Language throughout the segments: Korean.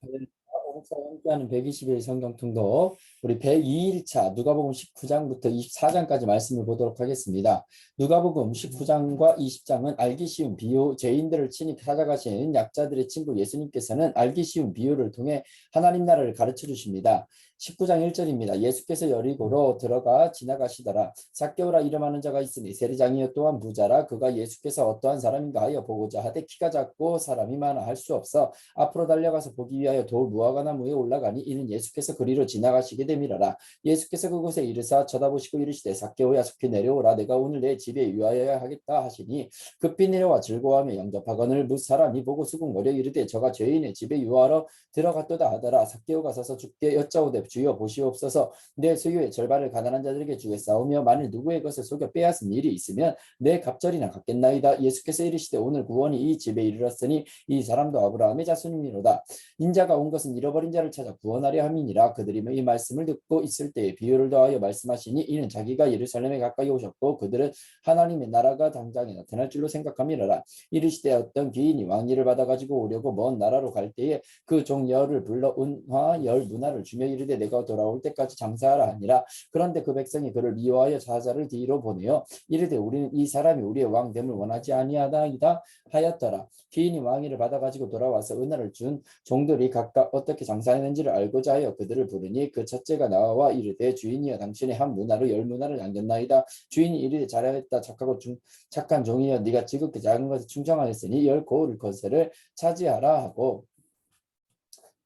함께하는 121 성경 통독 우리 102일차 누가복음 19장부터 24장까지 말씀을 보도록 하겠습니다. 누가복음 19장과 20장은 알기 쉬운 비유, 죄인들을 친히 찾아가신 약자들의 친구 예수님께서는 알기 쉬운 비유를 통해 하나님 나라를 가르쳐 주십니다. 19장 1절입니다. 예수께서 여리고로 들어가 지나가시더라. 삭개오라 이름하는 자가 있으니 세리장이요 또한 부자라 그가 예수께서 어떠한 사람인가 하여 보고자 하되 키가 작고 사람이 많아 할 수 없어 앞으로 달려가서 보기 위하여 돌 무화과 나무에 올라가니 이는 예수께서 그리로 지나가시게 됨이라라. 예수께서 그곳에 이르사 쳐다보시고 이르시되 삭개오야 속히 내려오라 내가 오늘 내 집에 유하여야 하겠다 하시니 급히 내려와 즐거워하며 영접하거늘 무 사람이 보고 수군거려 이르되 저가 죄인의 집에 유하러 들어갔도다 하더라. 삭개오가 서서 죽게 여짜오되 주여 보시옵소서 내 소유의 절반을 가난한 자들에게 주겠사오며 만일 누구의 것을 속여 빼앗은 일이 있으면 내 갑절이나 갚겠나이다. 예수께서 이르시되 오늘 구원이 이 집에 이르렀으니 이 사람도 아브라함의 자손이니로다. 인자가 온 것은 잃어버린 자를 찾아 구원하려 함이니라. 그들이 이 말씀을 듣고 있을 때에 비유를 더하여 말씀하시니 이는 자기가 예루살렘에 가까이 오셨고 그들은 하나님의 나라가 당장에 나타날 줄로 생각함이라라. 이르시되 어떤 귀인이 왕위를 받아가지고 오려고 먼 나라로 갈 때에 그 종 열을 불러 은화 열 문화를 주며 이르되 내가 돌아올 때까지 장사하라 하니라. 그런데 그 백성이 그를 미워하여 사자를 뒤로 보내어 이르되 우리는 이 사람이 우리의 왕됨을 원하지 아니하다이다 하였더라. 귀인이 왕위를 받아가지고 돌아와서 은혜를 준 종들이 각각 어떻게 장사했는지를 알고자 하여 그들을 부르니 그 첫째가 나와 이르되 주인이여 당신의 한 문화로 열 문화를 남겼나이다. 주인이 이르되 잘하였다 착하고 중, 착한 종이여 네가 지극히 작은 것에 충성하였으니 열 고을 것을 차지하라 하고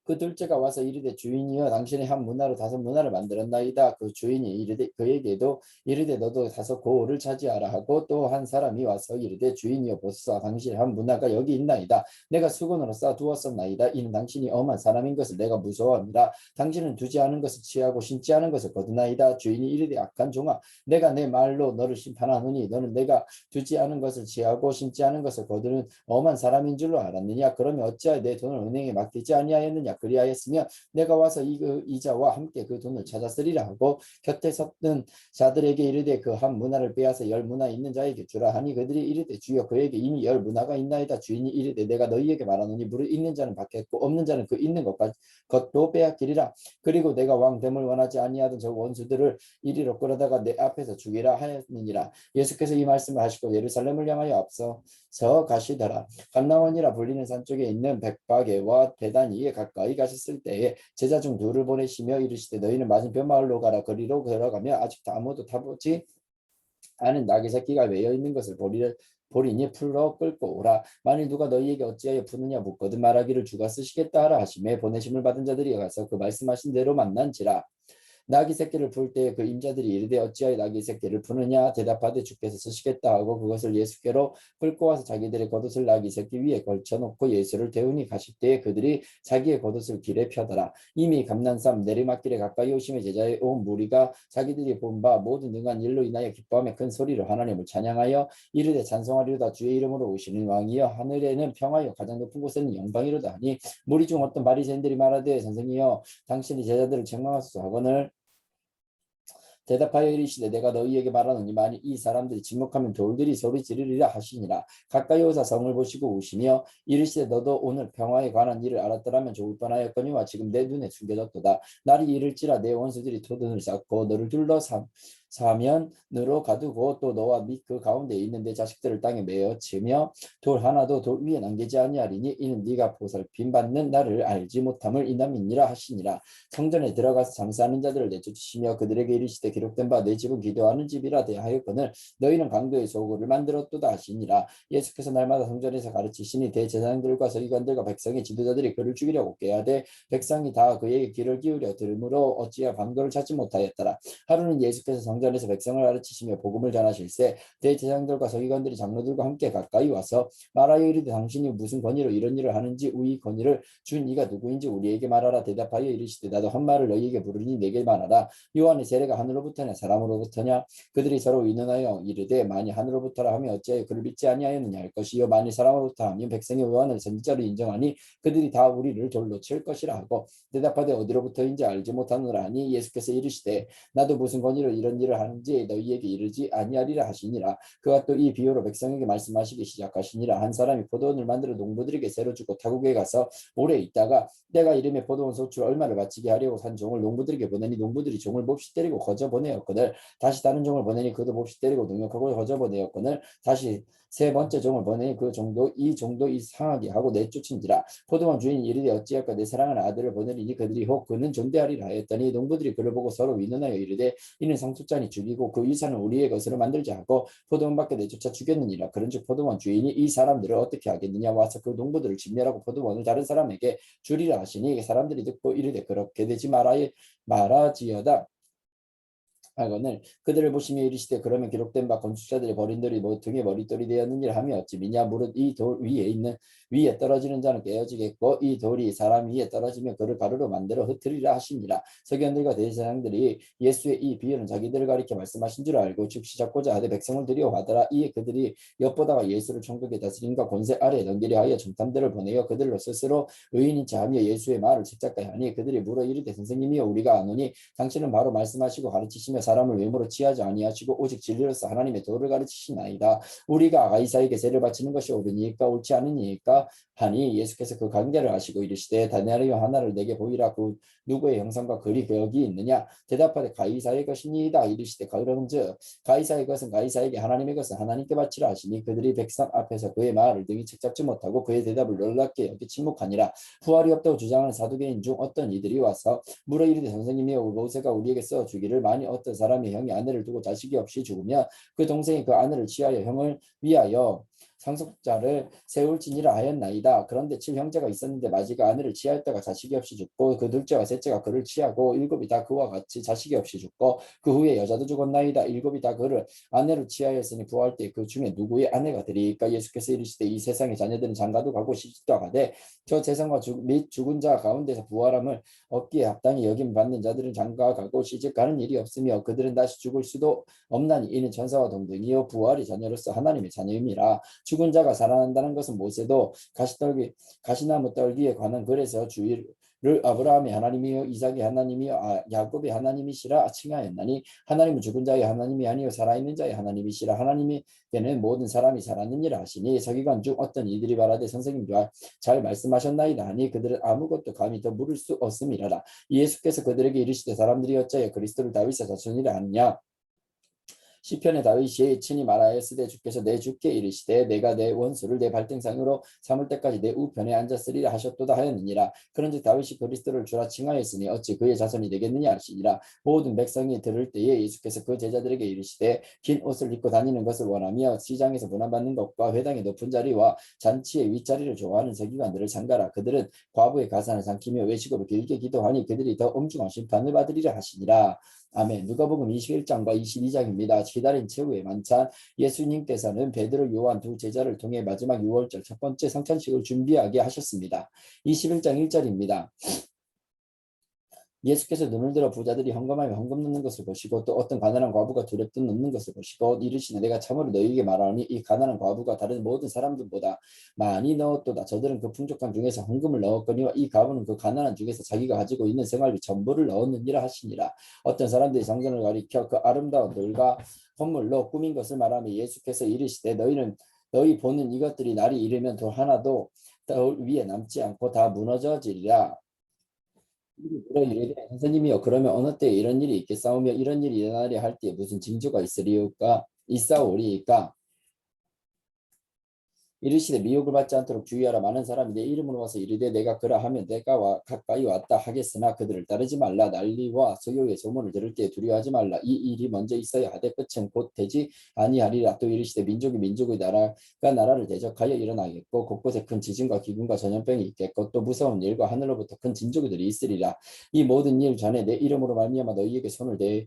그 둘째가 와서 이르되 주인이여 당신의 한 문화로 다섯 문화를 만들었나이다. 그 주인이 이르되 그에게도 이르되 너도 다섯 고을을 차지하라 하고 또 한 사람이 와서 이르되 주인이여 보소서 당신의 한 문화가 여기 있나이다. 내가 수건으로 싸 두었었나이다. 이는 당신이 엄한 사람인 것을 내가 무서워합니다. 당신은 두지 않은 것을 취하고 신지 않은 것을 거두나이다. 주인이 이르되 악한 종아 내가 내 말로 너를 심판하노니 너는 내가 두지 않은 것을 취하고 신지 않은 것을 거두는 엄한 사람인 줄로 알았느냐 그러면 어찌하여 내 돈을 은행에 맡기지 아니하였느냐 그리하였으며 내가 와서 이, 그 이자와 함께 그 돈을 찾았으리라 하고 곁에 섰던 자들에게 이르되 그 한 문화를 빼앗아 열 문화 있는 자에게 주라 하니 그들이 이르되 주여 그에게 이미 열 문화가 있나이다. 주인이 이르되 내가 너희에게 말하노니 물을 있는 자는 받겠고 없는 자는 그 있는 것까지 것도 빼앗기리라. 그리고 내가 왕됨을 원하지 아니하던 저 원수들을 이리로 끌어다가 내 앞에서 죽이라 하였느니라. 예수께서 이 말씀을 하시고 예루살렘을 향하여 앞서 서 가시더라. 감나원이라 불리는 산 쪽에 있는 백바게와 대단 이에 가까이 가셨을 때에 제자 중 둘을 보내시며 이르시되 너희는 맞은편 마을로 가라. 거리로 걸어가며 아직도 아무도 타보지 않은 낙의 새끼가 매여 있는 것을 보리를 보리니 풀러 끌고 오라. 만일 누가 너희에게 어찌하여 푸느냐 묻거든 말하기를 주가 쓰시겠다 하라 하심에 보내심을 받은 자들이 가서 그 말씀하신 대로 만난지라 나귀 새끼를 풀때그 임자들이 이르되 어찌하여 나귀 새끼를 푸느냐? 대답하되 주께서 쓰시겠다 하고 그것을 예수께로 끌고 와서 자기들의 겉옷을 나귀 새끼 위에 걸쳐놓고 예수를 태우니 가실 때에 그들이 자기의 겉옷을 길에 펴더라. 이미 감난삼 내리막길에 가까이 오심에 제자의 온 무리가 자기들이 본 바 모든 능한 일로 인하여 기뻐하며 큰 소리로 하나님을 찬양하여 이르되 찬송하리로다. 주의 이름으로 오시는 왕이여 하늘에는 평화여 가장 높은 곳에는 영광이로다 하니 무리 중 어떤 바리새인들이 말하되 선생이여 당신이 제자들을 책망하소서 하거늘 대답하여 이르시되 내가 너희에게 말하노니 만일 이 사람들이 침묵하면 돌들이 소리 지르리라 하시니라. 가까이 오사 성을 보시고 우시며 이르시되 너도 오늘 평화에 관한 일을 알았더라면 좋을 뻔하였거니와 지금 내 눈에 숨겨졌도다. 날이 이를지라 내 원수들이 토든을 쌓고 너를 둘러 삼 사면으로 가두고 또 너와 및 그 가운데 있는 내 자식들을 땅에 메어 치며 돌 하나도 돌 위에 남기지 아니하리니 이는 네가 보살핌 받는 나를 알지 못함을 이남이니라 하시니라. 성전에 들어가서 잠수하는 자들을 내쫓으시며 그들에게 이르시되 기록된 바 내 집은 기도하는 집이라 대하였거늘 너희는 강도의 소굴을 만들었도다 하시니라. 예수께서 날마다 성전에서 가르치시니 대제사장들과 서기관들과 백성의 지도자들이 그를 죽이려고 깨하되 백성이 다 그에게 귀를 기울여 들으므로 어찌하여 방도를 찾지 못하였더라. 하루는 예수께서 성전 에서 백성을 가르치시며 복음을 전하실세 대제사장들과 서기관들이 장로들과 함께 가까이 와서 말하여 이르되 당신이 무슨 권위로 이런 일을 하는지 우리 권위를 준 이가 누구인지 우리에게 말하라 대답하여 이르시되 나도 한 말을 너희에게 부르니 내게 말하라. 요한의 세례가 하늘로부터냐 사람으로부터냐? 그들이 서로 의논하여 이르되 만일 하늘로부터라 하면 어찌하여 그를 믿지 아니하였느냐? 할 것이요 만일 사람으로부터 하면 백성이 요한을 선지자로 인정하니 그들이 다 우리를 돌로 칠 것이라 하고 대답하되 어디로부터인지 알지 못하노라 하니 예수께서 이르시되 나도 무슨 권위로 이런 일을 일을 하는지 너희에게 이르지 아니하리라 하시니라. 그가 또 이 비유로 백성에게 말씀하시기 시작하시니라. 한 사람이 포도원을 만들어 농부들에게 새로 주고 타국에 가서 오래 있다가 때가 이름에 포도원 소출 얼마를 바치게 하려고 산 종을 농부들에게 보내니 농부들이 종을 몹시 때리고 거저 보내었거늘. 다시 다른 종을 보내니 그도 몹시 때리고 능욕하고 거저 보내었거늘. 다시 세 번째 종을 보내니 그 종도 이 종도 이상하게 하고 내쫓은지라. 포도원 주인이 이르되 어찌할까? 내 사랑하는 아들을 보내리니 그들이 혹 그는 존대하리라 하였더니 농부들이 그를 보고 서로 위논하여 이르되 이는 상속자니 죽이고 그 유산을 우리의 것으로 만들자 하고 포도원 밖에 내쫓아 죽였느니라. 그런즉 포도원 주인이 이 사람들을 어떻게 하겠느냐? 와서 그 농부들을 진멸하고 포도원을 다른 사람에게 주리라 하시니 사람들이 듣고 이르되 그렇게 되지 말아 말아지어다 하거늘 그들을 보시며 이르시되 그러면 기록된 바 건축자들이 버린 돌이 뭐 등에 머릿돌이 되었느니라 하며 어찌 미냐 무릇 이 돌 위에 있는 위에 떨어지는 자는 깨어지겠고 이 돌이 사람 위에 떨어지며 그를 가루로 만들어 흩으리라 하시니라 서기관들과 대제사장들이 예수의 이 비유는 자기들을 가리켜 말씀하신 줄 알고 즉시 잡고자 하되 백성을 들여 하더라. 이에 그들이 엿보다가 예수를 천국의 다스림과 권세 아래에 넘기려 하여 정탐들을 보내어 그들로 스스로 의인인 자하며 예수의 말을 책잡게 하니 그들이 물어 이르되 선생님이여 우리가 아노니 당신은 바로 말씀하시고 가르치시며 사람을 외모로 취하지 아니하시고 오직 진리로서 하나님의 도를 가르치시나이다. 우리가 가이사에게 세를 바치는 것이 옳으니까 옳지 않으니까 하니 예수께서 그 관계를 아시고 이르시되 다니엘이여 하나를 내게 보이라. 그 누구의 형상과 글이 거기 있느냐? 대답하되 가이사의 것이니이다. 이르시되 그런즉 가이사의 것은 가이사에게 하나님의 것은 하나님께 바치라 하시니 그들이 백성 앞에서 그의 말을 등이 책잡지 못하고 그의 대답을 놀랍게 여기 침묵하니라. 부활이 없다고 주장하는 사두개인 중 어떤 이들이 와서 물어 이르되 선생님이여 모세가 우리에게 써 주기를 만일 어떤 사람이 형이 아내를 두고 자식이 없이 죽으면 그 동생이 그 아내를 취하여 형을 위하여 상속자를 세울지니라 하였나이다. 그런데 칠 형제가 있었는데 마지가 아내를 취하였다가 자식이 없이 죽고 그 둘째와 셋째가 그를 취하고 일곱이 다 그와 같이 자식이 없이 죽고 그 후에 여자도 죽었나이다. 일곱이 다 그를 아내를 취하였으니 부활 때 그 중에 누구의 아내가 되리까 예수께서 이르시되 이 세상의 자녀들은 장가도 가고 시집도 가되 저 세상과 죽, 및 죽은 자 가운데서 부활함을 얻기에 합당히 여김 받는 자들은 장가 가고 시집 가는 일이 없으며 그들은 다시 죽을 수도 없나니 이는 천사와 동등이요 부활이 자녀로서 하나님의 자녀임이라 죽은 자가 살아난다는 것은 모세도 가시떨기 가시나무 떨기에 관한 글에서 주의를 아브라함의 하나님이요 이삭의 하나님이요 아, 야곱의 하나님이시라 칭하였나니 하나님은 죽은 자의 하나님이 아니요 살아있는 자의 하나님이시라 하나님에게는 모든 사람이 살았느니라 하시니 서기관 중 어떤 이들이 말하되 선생님과 잘 말씀하셨나이다 하니 그들은 아무것도 감히 더 물을 수 없음이라라. 예수께서 그들에게 이르시되 사람들이 어찌하여 그리스도를 다윗의 자손이라 하느냐 시편의 다윗이 친히 말하였으되 주께서 내 주께 이르시되 내가 내 원수를 내 발등상으로 삼을 때까지 내 우편에 앉았으리라 하셨도다 하였느니라. 그런즉 다윗이 그리스도를 주라 칭하였으니 어찌 그의 자손이 되겠느냐 하시니라. 모든 백성이 들을 때에 예수께서 그 제자들에게 이르시되 긴 옷을 입고 다니는 것을 원하며 시장에서 문안받는 것과 회당의 높은 자리와 잔치의 윗자리를 좋아하는 서기관들을 상가라. 그들은 과부의 가산을 삼키며 외식으로 길게 기도하니 그들이 더 엄중한 심판을 받으리라 하시니라 아멘. 누가복음 21장과 22장입니다. 기다린 최후의 만찬. 예수님께서는 베드로, 요한 두 제자를 통해 마지막 6월절 첫 번째 성찬식을 준비하게 하셨습니다. 21장 1절입니다. 예수께서 눈을 들어 부자들이 헌금하며 헌금 넣는 것을 보시고 또 어떤 가난한 과부가 두렵듯 넣는 것을 보시고 이르시되 내가 참으로 너희에게 말하니 이 가난한 과부가 다른 모든 사람들보다 많이 넣었도다. 저들은 그 풍족한 중에서 헌금을 넣었거니와 이 과부는 그 가난한 중에서 자기가 가지고 있는 생활비 전부를 넣었느니라 하시니라. 어떤 사람들이 성전을 가리켜 그 아름다운 돌과 건물로 꾸민 것을 말하며 예수께서 이르시되 너희는 너희 보는 이것들이 날이 이르면 돌 하나도 돌 위에 남지 않고 다 무너져지리라 물어 이르되 선생님이여 그러면 어느 때 이런 일이 있겠사오며 이런 일이 일어나리 할 때에 무슨 징조가 있으리까? 있사오리까 이르시되 미혹을 받지 않도록 주의하라. 많은 사람이 내 이름으로 와서 이르되 내가 그라 하면 내가 와, 가까이 왔다 하겠으나 그들을 따르지 말라. 난리와 소요의 소문을 들을 때 두려워하지 말라. 이 일이 먼저 있어야 하되 끝은 곧 되지 아니하리라. 또 이르시되 민족이 민족의 나라가 나라를 대적하여 일어나겠고 곳곳에 큰 지진과 기근과 전염병이 있겠고 또 무서운 일과 하늘로부터 큰 진조기들이 있으리라. 이 모든 일 전에 내 이름으로 말미암아 너희에게 손을 대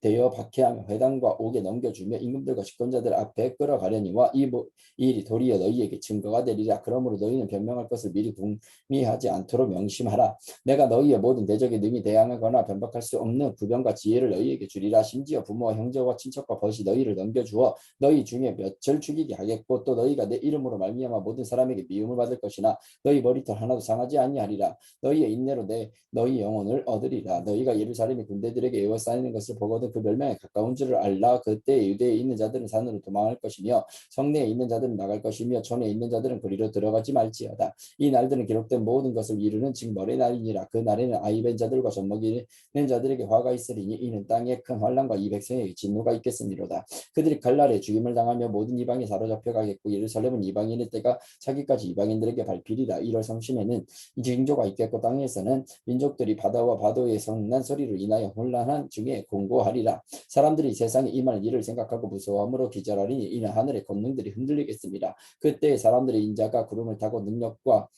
되어 박해하며 회당과 옥에 넘겨주며 임금들과 집권자들 앞에 끌어가려니와 이, 모, 이 일이 도리어 너희에게 증거가 되리라. 그러므로 너희는 변명할 것을 미리 궁미하지 않도록 명심하라. 내가 너희의 모든 대적에 능히 대항하거나 변박할 수 없는 구변과 지혜를 너희에게 주리라. 심지어 부모와 형제와 친척과 벗이 너희를 넘겨주어 너희 중에 몇을 죽이게 하겠고 또 너희가 내 이름으로 말미암아 모든 사람에게 미움을 받을 것이나 너희 머리털 하나도 상하지 아니하리라. 너희의 인내로 내 너희 영혼을 얻으리라. 너희가 예루살렘의 군대들에게 에워싸이는 것을 보거든 모든 그 멸망에 가까운 줄을 알라. 그때 유대에 있는 자들은 산으로 도망할 것이며 성내에 있는 자들은 나갈 것이며 전에 있는 자들은 그리로 들어가지 말지어다. 이 날들은 기록된 모든 것을 이루는 징벌의 날이니라. 그 날에는 아이벤 자들과 젖먹이는 자들에게 화가 있으리니 이는 땅에 큰 환란과 이 백성에게 진노가 있겠음이로다. 그들이 갈날에 죽임을 당하며 모든 이방이 사로잡혀 가겠고 예루살렘은 이방인의 때가 차기까지 이방인들에게 발필이다. 1월 30일에는 징조가 있겠고 땅에서는 민족들이 바다와 바도의 성난 소리로 인하여 혼란한 중에 공고하리 라 사람들이 세상에 임할 일을 생각하고 무서워함으로 기절하리니 이는 하늘의 권능들이 흔들리겠습니다. 그때 사람들의 인자가 구름을 타고 능력과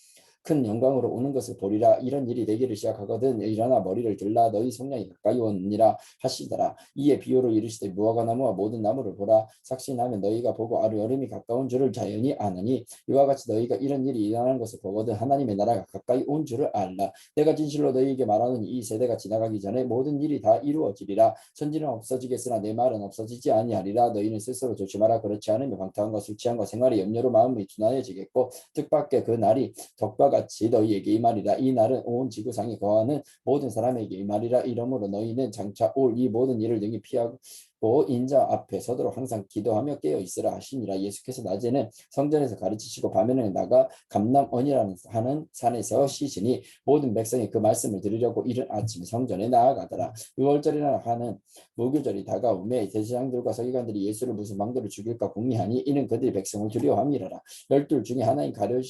큰 영광으로 오는 것을 보리라. 이런 일이 되기를 시작하거든 일어나 머리를 들라. 너희 성량이 가까이 오니라 하시더라. 이에 비유로 이르시되 무화과 나무와 모든 나무를 보라. 삭신하면 너희가 보고 아루 여름이 가까운 줄을 자연히 아느니 이와 같이 너희가 이런 일이 일어나는 것을 보거든 하나님의 나라가 가까이 온 줄을 알라. 내가 진실로 너희에게 말하는 이 세대가 지나가기 전에 모든 일이 다 이루어지리라. 천지는 없어지겠으나 내 말은 없어지지 아니하리라. 너희는 스스로 조심하라. 그렇지 않으면 방탕한 술 취한 것 생활의 염려로 마음이 둔하여지겠고 뜻밖의 그 날이 덕과 같이 너희에게 이 말이라. 이 날은 온 지구상에 거하는 모든 사람에게 이 말이라. 이러므로 너희는 장차 올 이 모든 일을 능히 피하고 인자 앞에 서도록 항상 기도하며 깨어 있으라 하시니라. 예수께서 낮에는 성전에서 가르치시고 밤에는 나가 감남원이라는 하는 산에서 쉬시니 모든 백성이 그 말씀을 들으려고 이른 아침 성전에 나아가더라. 유월절이라 하는 무교절이 다가오매 대제장들과 서기관들이 예수를 무슨 망대로 죽일까 궁리하니 이는 그들이 백성을 두려워함이라라. 열둘 중에 하나인 가룟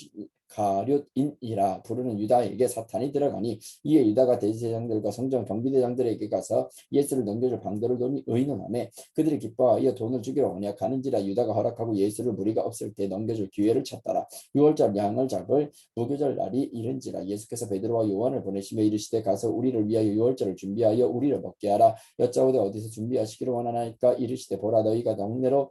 가룟인이라 부르는 유다에게 사탄이 들어가니 이에 유다가 대제사장들과 성전 경비대장들에게 가서 예수를 넘겨줄 방도를 돈이 의논하며 그들이 기뻐하여 돈을 주기로 하냐 가는지라 유다가 허락하고 예수를 무리가 없을 때 넘겨줄 기회를 찾더라. 6월절 양을 잡을 무교절 날이 이른지라 예수께서 베드로와 요한을 보내시며 이르시되 가서 우리를 위하여 6월절을 준비하여 우리를 먹게 하라. 여짜오되 어디서 준비하시기를 원하나이까? 이르시되 보라 너희가 동네로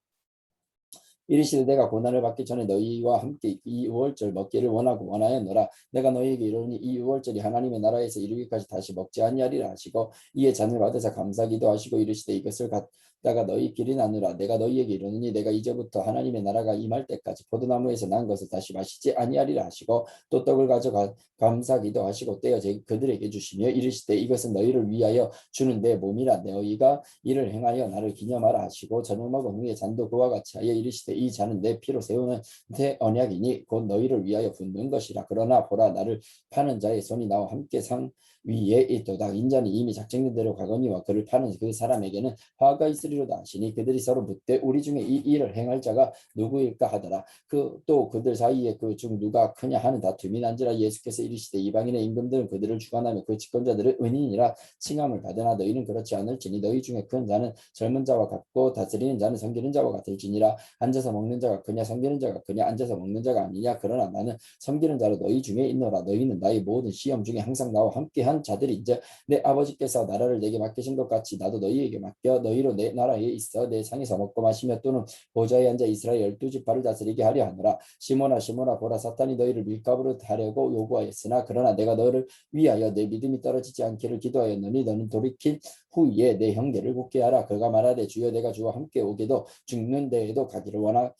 이르시되 내가 고난을 받기 전에 너희와 함께 이 우월절 먹기를 원하고 원하였노라. 내가 너희에게 이르니 이 우월절이 하나님의 나라에서 이르기까지 다시 먹지 아니하리라 하시고 이에 잔을 받으사 감사기도 하시고 이르시되 이것을 갖 다가 너희끼리 나누라. 내가 너희에게 이르느니 내가 이제부터 하나님의 나라가 임할 때까지 포도나무에서 난 것을 다시 마시지 아니하리라 하시고 또 떡을 가져가 감사기도 하시고 떼어 그들에게 주시며 이르시되 이것은 너희를 위하여 주는 내 몸이라. 너희가 이를 행하여 나를 기념하라 하시고 저녁 먹은 후에 잔도 그와 같이 하여 이르시되 이 잔은 내 피로 세우는 새 언약이니 곧 너희를 위하여 붓는 것이라. 그러나 보라 나를 파는 자의 손이 나와 함께 상 위에 있도다. 인자는 이미 작정된 대로 가거니와 그를 파는 그 사람에게는 화가 있으리로다. 하시니 그들이 서로 묻되 우리 중에 이 일을 행할 자가 누구일까 하더라. 그 또 그들 사이에 그 중 누가 크냐 하는 다툼이 난지라 예수께서 이르시되 이방인의 임금들은 그들을 주관하며 그 집권자들은 은인이라 칭함을 받으나 너희는 그렇지 않을지니 너희 중에 큰 자는 젊은 자와 같고 다스리는 자는 섬기는 자와 같을지니라. 앉아서 먹는 자가 그냐 섬기는 자가 그냐 앉아서 먹는 자가 아니냐. 그러나 나는 섬기는 자로 너희 중에 있노라. 너희는 나의 모든 시험 중에 항상 나와 함께 한 자들이 이제 내 아버지께서 나라를 내게 맡기신 것 같이 나도 너희에게 맡겨 너희로 내 나라에 있어 내 상에서 먹고 마시며 또는 보좌에 앉아 이스라엘 열두 지파를 다스리게 하려 하노라. 시모나 시모나 보라 사탄이 너희를 밀가부로 하려고 요구하였으나 그러나 내가 너를 위하여 내 믿음이 떨어지지 않기를 기도하였느니 너는 돌이킨 후에 내 형제를 굳게 하라. 그가 말하되 주여 내가 주와 함께 오게도 죽는 데에도 가기를 원하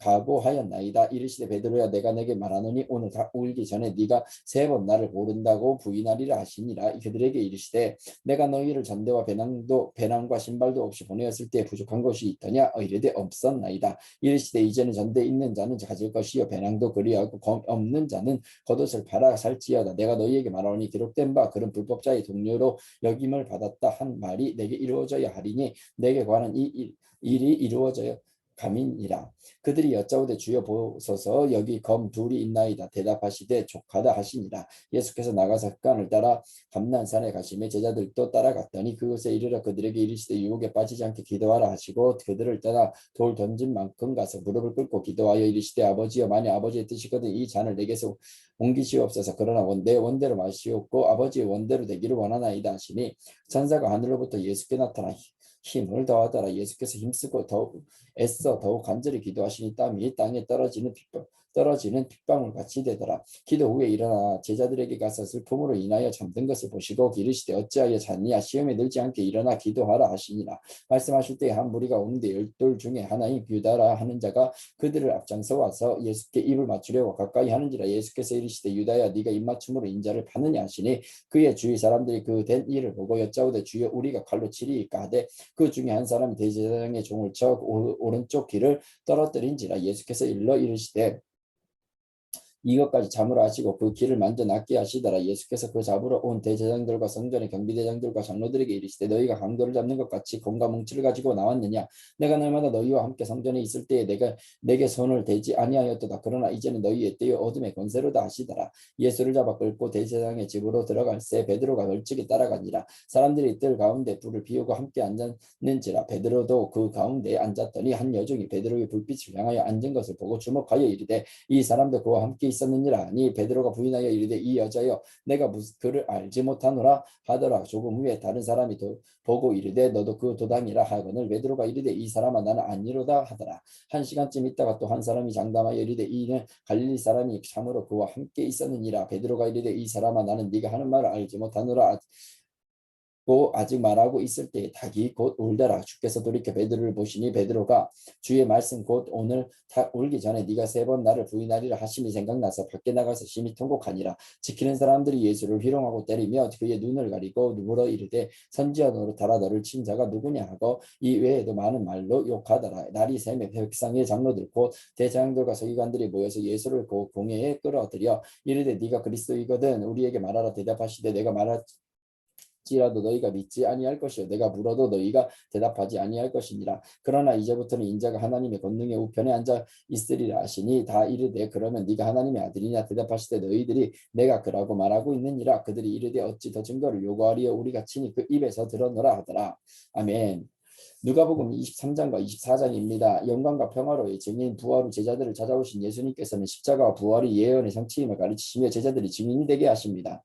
각오하였나이다. 이르시되 베드로야 내가 내게 말하노니 오늘 다 울기 전에 네가 세 번 나를 모른다고 부인하리라 하시니라. 그들에게 이르시되 내가 너희를 전대와 배낭도 배낭과 신발도 없이 보내었을 때 부족한 것이 있더냐? 어, 이르되 없었나이다. 이르시되 이제는 전대 있는 자는 가질 것이요 배낭도 그리하고 없는 자는 겉옷을 팔아 살지어다. 내가 너희에게 말하노니 기록된 바 그런 불법자의 동료로 여김을 받았다 한 말이 내게 이루어져야 하리니 내게 관한 이 일이 이루어져야 감인이라. 그들이 여짜오되 주여 보소서 여기 검 둘이 있나이다. 대답하시되 족하다 하시니라. 예수께서 나가서 흑간을 따라 감난산에 가시며 제자들도 따라갔더니 그곳에 이르러 그들에게 이르시되 유혹에 빠지지 않게 기도하라 하시고 그들을 따라 돌 던진 만큼 가서 무릎을 꿇고 기도하여 이르시되 아버지여 만약 아버지의 뜻이거든 이 잔을 내게서 옮기시옵소서. 그러나 내 원대로 마시옵고 아버지의 원대로 되기를 원하나이다 하시니 천사가 하늘로부터 예수께 나타나 힘을 더하더라. 예수께서 힘쓰고 더욱 애써 더욱 간절히 기도하시니 땀이 땅에 떨어지는 빗방 떨어지는 빗방울 같이 되더라. 기도 후에 일어나 제자들에게 가서 슬픔으로 인하여 잠든 것을 보시고 기르시되 어찌하여 잤냐 시험에 들지 않게 일어나 기도하라 하시니라. 말씀하실 때한 무리가 오는데 열둘 중에 하나인 유다라 하는 자가 그들을 앞장서 와서 예수께 입을 맞추려고 가까이 하는지라 예수께서 이르시되 유다야 네가 입맞춤으로 인자를 파느냐 하시니 그의 주위 사람들이 그 된 일을 보고 여짜오되 주여 우리가 칼로 치리이까 하되 그 중에 한 사람이 대제사장의 종을 쳐 오- 오른쪽 귀를 떨어뜨린지라 예수께서 일러 이르시되 이것까지 잠으로 하시고 그 길을 만져 낫게 하시더라. 예수께서 그 잡으러 온 대제장들과 성전의 경비대장들과 장로들에게 이르시되 너희가 강도를 잡는 것 같이 검과 뭉치를 가지고 나왔느냐? 내가 날마다 너희와 함께 성전에 있을 때에 내가 내게 손을 대지 아니하였도다. 그러나 이제는 너희의 때에 어둠의 권세로다 하시더라. 예수를 잡아 끌고 대제장의 집으로 들어갈새 베드로가 벌칙에 따라가니라. 사람들이 뜰 가운데 불을 피우고 함께 앉았는지라 베드로도 그 가운데에 앉았더니 한 여종이 베드로의 불빛을 향하여 앉은 것을 보고 주목하여 이르되 이 사람도 그와 함께 있었느니라. 하니 베드로가 부인하여 이르되 이 여자여 내가 그를 알지 못하노라 하더라. 조금 후에 다른 사람이 도, 보고 이르되 너도 그 도당이라 하거늘 베드로가 이르되 이 사람아 나는 아니로다 하더라. 한 시간쯤 있다가 또 한 사람이 장담하여 이르되 이는 갈릴리 사람이 참으로 그와 함께 있었느니라. 베드로가 이르되 이 사람아 나는 네가 하는 말을 알지 못하노라 고 아직 말하고 있을 때 닭이 곧 울더라. 주께서 돌이켜 베드로를 보시니 베드로가 주의 말씀 곧 오늘 닭 울기 전에 네가 세 번 나를 부인하리라 하심이 생각나서 밖에 나가서 심히 통곡하니라. 지키는 사람들이 예수를 희롱하고 때리며 그의 눈을 가리고 누구러 이르되 선지자 노릇하라 너를 친 자가 누구냐 하고 이 외에도 많은 말로 욕하더라. 날이 새매 백성의 장로들 곧 대장들과 서기관들이 모여서 예수를 그 공회에 끌어들여 이르되 네가 그리스도이거든 우리에게 말하라. 대답하시되 내가 말하 지라도 너희가 믿지 아니할 것이요. 내가 물어도 너희가 대답하지 아니할 것이니라. 그러나 이제부터는 인자가 하나님의 권능의 우편에 앉아 있으리라 하시니 다 이르되 그러면 네가 하나님의 아들이냐 대답하시되 너희들이 내가 그라고 말하고 있느니라. 그들이 이르되 어찌 더 증거를 요구하리요? 우리가 친히 그 입에서 들었노라 하더라. 아멘. 누가복음 23장과 24장입니다. 영광과 평화로의 증인 부활 후 제자들을 찾아오신 예수님께서는 십자가와 부활이 예언의 성취임을 가르치시며 제자들이 증인이 되게 하십니다.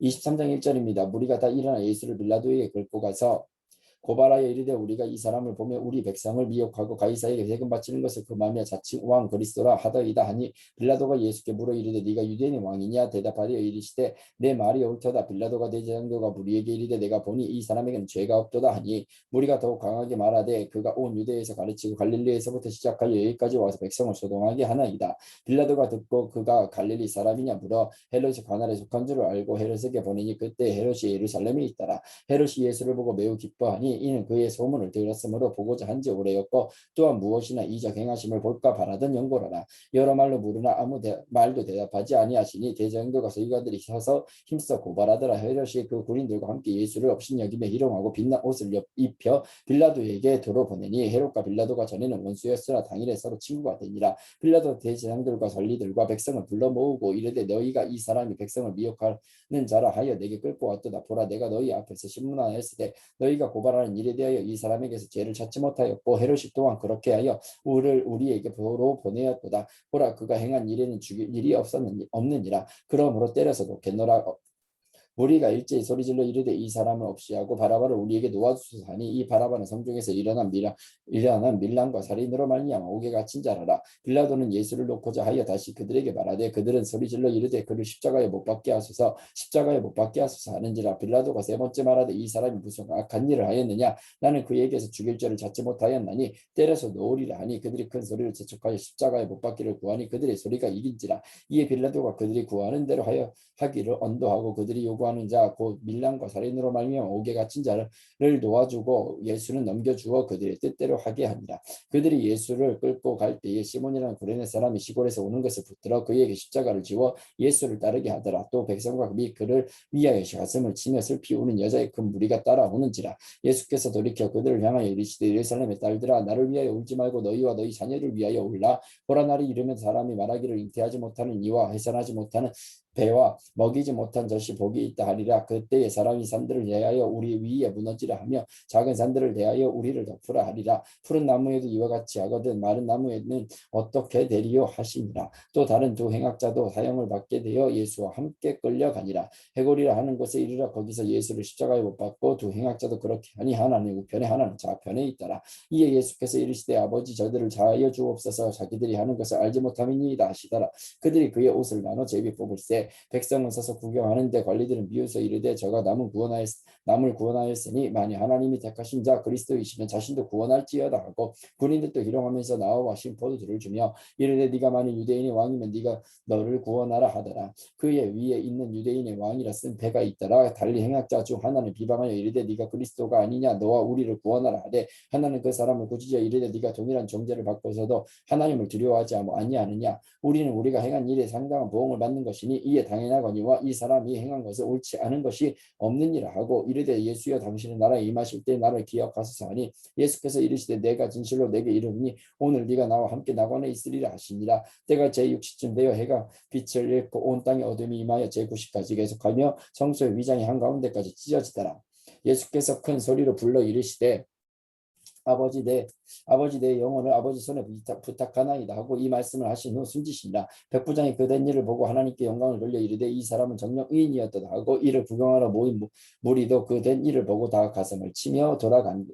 23장 1절입니다. 무리가 다 일어나 예수를 빌라도에게 끌고 가서 고발하여 이르되 우리가 이 사람을 보며 우리 백성을 미혹하고 가이사에게 세금 바치는 것을 금하며 자칭 왕 그리스도라 하더이다 하니 빌라도가 예수께 물어 이르되 네가 유대인의 왕이냐? 대답하여 이르시되 내 말이 옳도다. 빌라도가 대제장도가 무리에게 이르되 내가 보니 이 사람에게는 죄가 없도다 하니 무리가 더욱 강하게 말하되 그가 온 유대에서 가르치고 갈릴리에서부터 시작하여 여기까지 와서 백성을 소동하게 하나이다. 빌라도가 듣고 그가 갈릴리 사람이냐? 물어 헤롯이 관할에 속한 줄을 알고 헤롯에게 보내니 그때 헤롯이 예루살렘에 있더라. 헤롯이 예수를 보고 매우 기뻐하니 이는 그의 소문을 들었으므로 보고자 한지 오래였고 또한 무엇이나 이적 행하심을 볼까 바라던 연고라라. 여러 말로 물으나 아무 대, 말도 대답하지 아니하시니 대장들과 서기관들이 서서 힘써 고발하더라. 헤롯이 그 군인들과 함께 예수를 업신여김에 희롱하고 빛난 옷을 옆- 입혀 빌라도에게 도로 보내니 헤롯과 빌라도가 전에는 원수였으나 당일에 서로 친구가 되니라. 빌라도 대제장들과 관리들과 백성을 불러 모으고 이르되 너희가 이 사람이 백성을 미혹하 는 자라 하여 내게 끌고 왔도다. 보라 내가 너희 앞에서 신문하였을 때 너희가 고발하는 일에 대하여 이 사람에게서 죄를 찾지 못하였고 헤롯이 또한 그렇게 하여 우를 우리에게 도로 보내었도다. 보라 그가 행한 일에는 죽일 일이 없었느니 없느니라. 그러므로 때려서 놓겠노라 무리가 일제히 소리질러 이르되 이 사람을 없이 하고 바라바를 우리에게 놓아주소서 하니 이 바라바는 성중에서 일어난 밀란 일어난 밀란과 살인으로 말미암아 옥에 갇힌 자라라. 빌라도는 예수를 놓고자 하여 다시 그들에게 말하되 그들은 소리질러 이르되 그를 십자가에 못 박게 하소서 십자가에 못 박게 하소서 하는지라. 빌라도가 세 번째 말하되 이 사람이 무슨 악한 일을 하였느냐? 나는 그에게서 죽일 죄를 찾지 못하였나니 때려서 놓으리라 하니 그들이 큰 소리를 재촉하여 십자가에 못 박기를 구하니 그들의 소리가 이긴지라. 이에 빌라도가 그들이 구하는 대로 하여 하기를 언도하고 그들이 요구 하는 자 곧 밀란과 살인으로 말미암아 옥에 갇힌 자를 놓아주고 예수는 넘겨주어 그들의 뜻대로 하게 하니라 그들이 예수를 끌고 갈 때에 시몬이라는 구레네 사람이 시골에서 오는 것을 붙들어 그에게 십자가를 지워 예수를 따르게 하더라. 또 백성과 및 그를 위하여 가슴을 치며 슬피 우는 여자의 큰 무리가 따라오는지라 예수께서 돌이켜 그들을 향하여 이르시되 예루살렘의 딸들아 나를 위하여 울지 말고 너희와 너희 자녀를 위하여 울라. 보라 날이 이르면 사람이 말하기를 잉태하지 못하는 이와 해산하지 못하는 배와 먹이지 못한 젖이 복이 있다 하리라. 그때에 사람이 산들을 대하여 우리 위에 무너지라 하며 작은 산들을 대하여 우리를 덮으라 하리라. 푸른 나무에도 이와 같이 하거든 마른 나무에는 어떻게 되리요 하시니라. 또 다른 두 행악자도 사형을 받게 되어 예수와 함께 끌려가니라. 해골이라 하는 곳에 이르러 거기서 예수를 십자가에 못 박고 두 행악자도 그렇게 하니 하나는 우편에 하나는 좌편에 있더라. 이에 예수께서 이르시되 아버지 저들을 자하여 주옵소서. 자기들이 하는 것을 알지 못함이니이다 하시더라. 그들이 그의 옷을 나눠 제비 뽑을세 백성은 서서 구경하는데 관리들은 비웃어 이르되 저가 남은 구원하였 남을 구원하였으니 만일 하나님이 택하신 자 그리스도이시면 자신도 구원할지어다 하고 군인들도 희롱하면서 나와 심포도 들을 주며 이르되 네가 만일 유대인의 왕이면 네가 너를 구원하라 하더라. 그의 위에 있는 유대인의 왕이라 쓴 배가 있더라. 달리 행악자 중 하나는 비방하여 이르되 네가 그리스도가 아니냐? 너와 우리를 구원하라 하되 하나는 그 사람을 꾸짖어 이르되 네가 동일한 종제를 받고서도 하나님을 두려워하지 아니하느냐? 우리는 우리가 행한 일에 상당한 보응을 받는 것이니 이에 당연하거니와 이 사람이 행한 것은 옳지 않은 것이 없느니라 하고 이르되 예수여 당신은 나라에 임하실 때 나를 기억하소서 하니 예수께서 이르시되 내가 진실로 내게 이르니 오늘 네가 나와 함께 낙원에 있으리라 하시니라. 때가 제6시쯤 되어 해가 빛을 잃고 온 땅에 어둠이 임하여 제9시까지 계속하며 성소의 위장이 한가운데까지 찢어지더라. 예수께서 큰 소리로 불러 이르시되 아버지 내 아버지 내 영혼을 아버지 손에 부탁, 부탁 하나이다 하고 이 말씀을 하신 후 숨지시니라 백부장이 그된 일을 보고 하나님께 영광을 돌려 이르되 이 사람은 정령 의인이었다 하고 이를 구경하러 모인 무리도 그 된 일을 보고 다 가슴을 치며 돌아간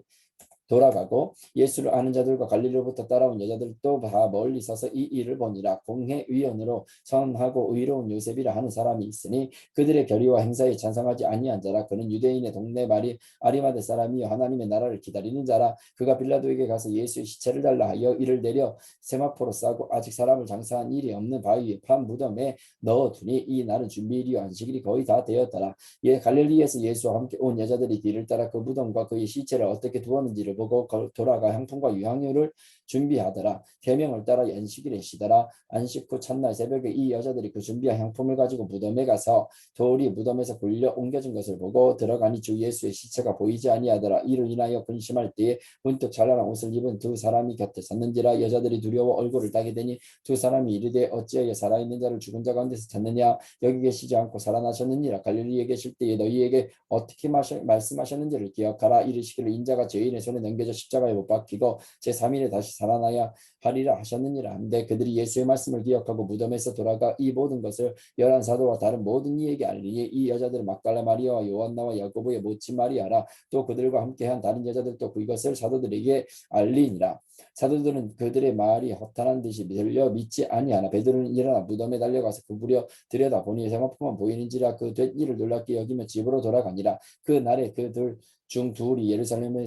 돌아가고 예수를 아는 자들과 갈릴리로부터 따라온 여자들도 다 멀리 서서 이 일을 보니라. 공회 위원으로 선하고 의로운 요셉이라 하는 사람이 있으니 그들의 결의와 행사에 찬성하지 아니한 자라. 그는 유대인의 동네 말이 아리마대 사람이요. 하나님의 나라를 기다리는 자라. 그가 빌라도에게 가서 예수의 시체를 달라 하여 이를 내려 세마포로 싸고 아직 사람을 장사한 일이 없는 바위에 판 무덤에 넣어두니 이 날은 준비일이요. 안식일이 거의 다 되었더라. 예 갈릴리에서 예수와 함께 온 여자들이 뒤를 따라 그 무덤과 그의 시체를 어떻게 두었는지를 보고 돌아가 향품과 유향료를 준비하더라. 계명을 따라 연식일에 쉬더라. 안식 후 첫날 새벽에 이 여자들이 그 준비한 향품을 가지고 무덤에 가서 돌이 무덤에서 굴려 옮겨진 것을 보고 들어가니 주 예수의 시체가 보이지 아니하더라. 이로 인하여 근심할 때에 문득 잘라난 옷을 입은 두 사람이 곁에 섰는지라 여자들이 두려워 얼굴을 따게 되니 두 사람이 이르되 어찌하여 살아있는 자를 죽은 자 가운데서 찾느냐 여기 계시지 않고 살아나셨느니라 갈릴리에 계실 때에 너희에게 어떻게 마셔, 말씀하셨는지를 기억하라 이르시기를 인자가 죄인의 손에 넘겨져 십자가에 못 박히고 제3일에 다시 살아나야 하리라 하셨느니라. 한데 그들이 예수의 말씀을 기억하고 무덤에서 돌아가 이 모든 것을 열한 사도와 다른 모든 이에게 알리니 이 여자들은 막달라 마리아와 요한나와 야고보의 모친 마리아라. 또 그들과 함께한 다른 여자들도 그것을 사도들에게 알리니라. 사도들은 그들의 말이 허탄한 듯이 들려 믿지 아니하나 베드로는 일어나 무덤에 달려가서 그부려 들여다 보니 세마포만 보이는지라 그 된 일을 놀랍게 여기며 집으로 돌아가니라. 그 날에 그들 중 둘이 예루살렘에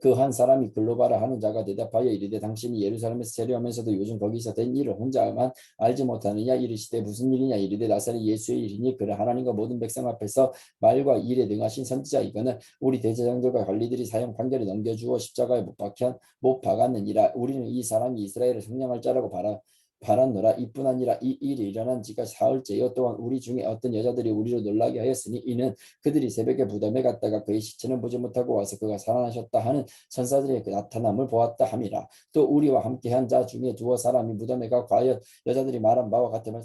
그 한 사람이 글로바라 하는 자가 대답하여 이르되 당신이 예루살렘에서 세례하면서도 요즘 거기서 된 일을 혼자만 알지 못하느냐? 이르시되 무슨 일이냐? 이르되 나사렛 예수의 일이니 그를 하나님과 모든 백성 앞에서 말과 일에 능하신 선지자 이거는 우리 대제장들과 관리들이 사형 판결을 넘겨주어 십자가에 못 박혀 못 박았느니라. 우리는 이 사람이 이스라엘을 성령할 자라고 바라 바란노라. 이뿐 아니라 이 일이 일어난 지가 사흘째요. 또한 우리 중에 어떤 여자들이 우리를 놀라게 하였으니 이는 그들이 새벽에 무덤에 갔다가 그의 시체는 보지 못하고 와서 그가 살아나셨다 하는 선사들의 그 나타남을 보았다 함이라. 또 우리와 함께한 자 중에 두어 사람이 무덤에 가 과연 여자들이 말한 바와 같음을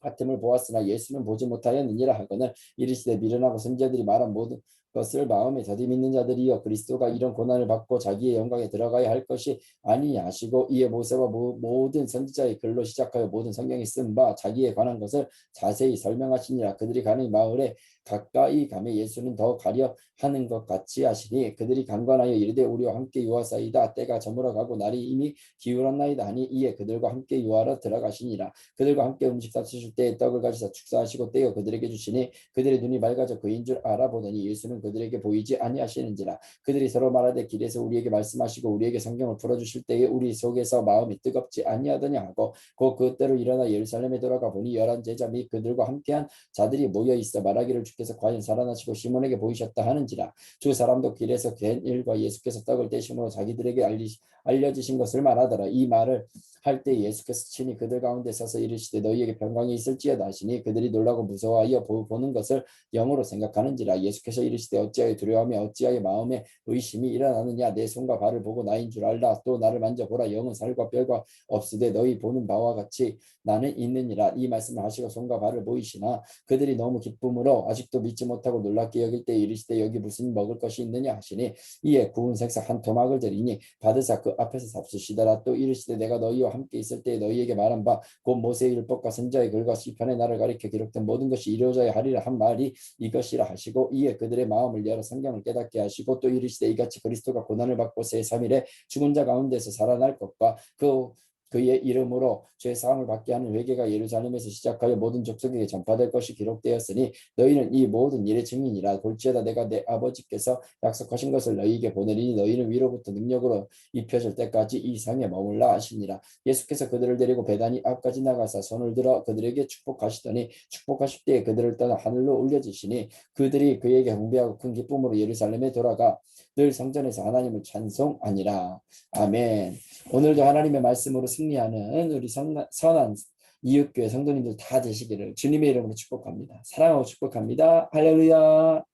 같음을 보았으나 예수는 보지 못하였느니라 하거늘 이르시되 미련하고 선자들이 말한 모든 것을 마음에 더디 믿는 자들이여 그리스도가 이런 고난을 받고 자기의 영광에 들어가야 할 것이 아니냐 하시고 이에 모세와 모든 선지자의 글로 시작하여 모든 성경에 쓴 바 자기에 관한 것을 자세히 설명하시니라. 그들이 가는 마을에 가까이 가매 예수는 더 가려 하는 것 같이 하시니 그들이 강관하여 이르되 우리와 함께 유하사이다. 때가 저물어 가고 날이 이미 기울었나이다 하니 이에 그들과 함께 유하러 들어가시니라. 그들과 함께 음식 사주실 때 떡을 가지사 축사하시고 떼어 그들에게 주시니 그들의 눈이 맑아져 그인 줄 알아보더니 예수는 그들에게 보이지 아니하시는지라. 그들이 서로 말하되 길에서 우리에게 말씀하시고 우리에게 성경을 풀어주실 때에 우리 속에서 마음이 뜨겁지 아니하더냐 하고 곧 그때로 일어나 예루살렘에 돌아가 보니 열한 제자 및 그들과 함께한 자들이 모여 있어 말하기를 주께서 과연 살아나시고 시몬에게 보이셨다 하는지라 두 사람도 길에서 된 일과 예수께서 떡을 떼심으로 자기들에게 알리, 알려지신 것을 말하더라. 이 말을 할 때 예수께서 친히 그들 가운데 서서 이르시되 너희에게 평강이 있을지어다 하시니 그들이 놀라고 무서워하여 보- 보는 것을 영으로 생각하는지라 예수께서 이르시되 어찌하여 두려워하며 어찌하여 마음에 의심이 일어나느냐? 내 손과 발을 보고 나인 줄 알라 또 나를 만져보라. 영은 살과 뼈가 없으되 너희 보는 바와 같이 나는 있느니라. 이 말씀을 하시고 손과 발을 보이시나? 그들이 너무 기쁨으로 아직 도 믿지 못하고 놀랍게 여길 때 이르시되 여기 무슨 먹을 것이 있느냐 하시니 이에 구운 생선 한 토막을 드리니 받으사 그 앞에서 잡수시더라. 또 이르시되 내가 너희와 함께 있을 때 너희에게 말한 바 곧 모세의 율법과 선자의 글과 시편의 나를 가리켜 기록된 모든 것이 이루어져야 하리라 한 말이 이것이라 하시고 이에 그들의 마음을 열어 성경을 깨닫게 하시고 또 이르시되 이같이 그리스도가 고난을 받고 새3일에 죽은 자 가운데서 살아날 것과 그 그의 이름으로 죄 사함을 받게 하는 회개가 예루살렘에서 시작하여 모든 족속에게 전파될 것이 기록되었으니 너희는 이 모든 일의 증인이라 볼지어다 내가 내 아버지께서 약속하신 것을 너희에게 보내리니 너희는 위로부터 능력으로 입혀질 때까지 이 상에 머물라 하시니라. 예수께서 그들을 데리고 배단이 앞까지 나가서 손을 들어 그들에게 축복하시더니 축복하실 때에 그들을 떠나 하늘로 올려지시니 그들이 그에게 흥배하고 큰 기쁨으로 예루살렘에 돌아가 늘 성전에서 하나님을 찬송하니라. 아멘. 오늘도 하나님의 말씀으로 승 리하는 우리 선- 선한 이웃교회 성도님들 다 되시기를 주님의 이름으로 축복합니다. 사랑하고 축복합니다. 할렐루야